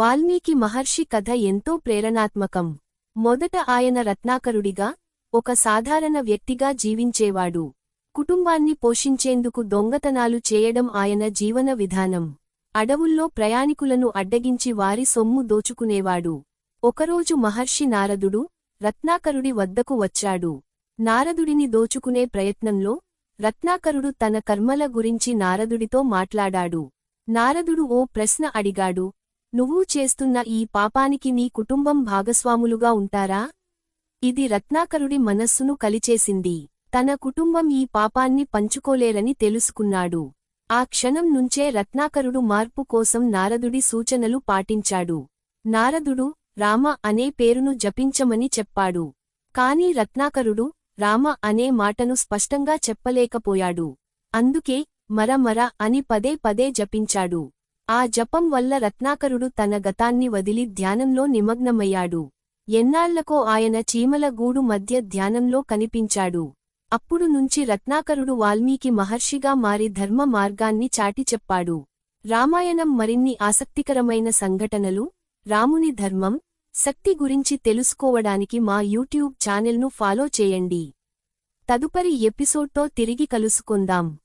వాల్మీకి మహర్షి కథ ఎంతో ప్రేరణాత్మకం. మొదట ఆయన రత్నాకరుడిగా ఒక సాధారణ వ్యక్తిగా జీవించేవాడు. కుటుంబాన్ని పోషించేందుకు దొంగతనాలు చేయడం ఆయన జీవన విధానం. అడవుల్లో ప్రయాణికులను అడ్డగించి వారి సొమ్ము దోచుకునేవాడు. ఒకరోజు మహర్షి నారదుడు రత్నాకరుడి వద్దకు వచ్చాడు. నారదుడిని దోచుకునే ప్రయత్నంలో రత్నాకరుడు తన కర్మల గురించి నారదుడితో మాట్లాడాడు. నారదుడు ఓ ప్రశ్న అడిగాడు నువ్వు చేస్తున్న ఈ పాపానికి నీ కుటుంబం భాగస్వాములుగా ఉంటారా? ఇది రత్నాకరుడి మనస్సును కలిచేసింది. తన కుటుంబం ఈ పాపాన్ని పంచుకోలేరని తెలుసుకున్నాడు. ఆ క్షణం నుంచే రత్నాకరుడు మార్పు కోసం నారదుడి సూచనలు పాటించాడు. నారదుడు రామ అనే పేరును జపించమని చెప్పాడు. కాని రత్నాకరుడు రామ అనే మాటను స్పష్టంగా చెప్పలేకపోయాడు. అందుకే మరమర అని పదే పదే జపించాడు. ఆ జపం వల్ల రత్నాకరుడు తన గతాన్ని వదిలి ధ్యానంలో నిమగ్నమయ్యాడు. ఎన్నాళ్ళకో ఆయన చీమల గూడు మధ్య ధ్యానంలో కనిపించాడు. అప్పుడు నుంచి రత్నాకరుడు వాల్మీకి మహర్షిగా మారి ధర్మ మార్గాన్ని చాటి చెప్పాడు. రామాయణం మరిన్ని ఆసక్తికరమైన సంఘటనలు రాముని ధర్మం శక్తి గురించి తెలుసుకోవడానికి మా యూట్యూబ్ ఛానల్ను ఫాలో చేయండి. తదుపరి ఎపిసోడ్తో తిరిగి కలుసుకుందాం.